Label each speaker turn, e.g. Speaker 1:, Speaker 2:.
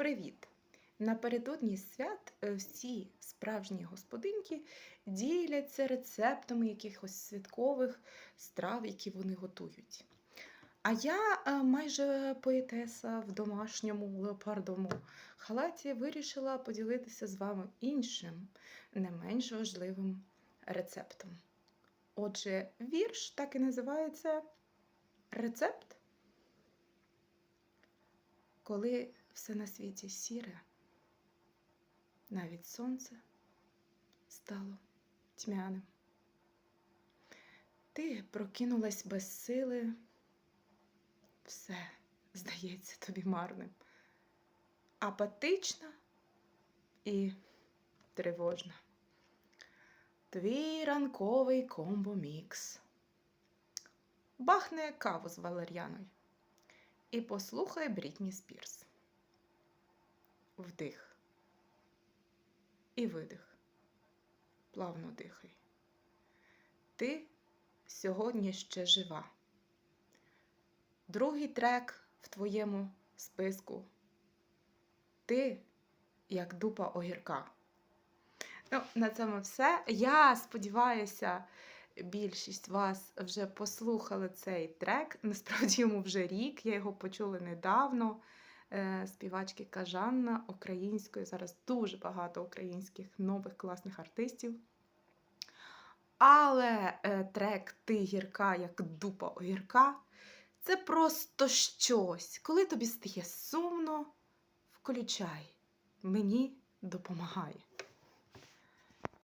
Speaker 1: Привіт! Напередодні свят е, всі справжні господинки діляться рецептами якихось святкових страв, які вони готують. А я, е, майже поетеса в домашньому леопардовому халаті, вирішила поділитися з вами іншим, не менш важливим рецептом. Отже, вірш так і називається Рецепт. Коли все на світі сіре, навіть сонце стало тьмяним. Ти прокинулась без сили, все здається тобі марним, апатична і тривожна. Твій ранковий комбо-мікс. Бахне каву з валер'яною і послухай Брітні Спірс. Вдих і видих. Плавно дихай. Ти сьогодні ще жива. Другий трек в твоєму списку. Ти як дупа огірка. Ну, на цьому все. Я сподіваюся, більшість вас вже послухали цей трек. Насправді йому вже рік. Я його почула недавно. Е, Співачки Кажанна української. Зараз дуже багато українських нових класних артистів. Але е, трек Ти гірка, як дупа огірка це просто щось. Коли тобі стає сумно, включай. Мені допомагає.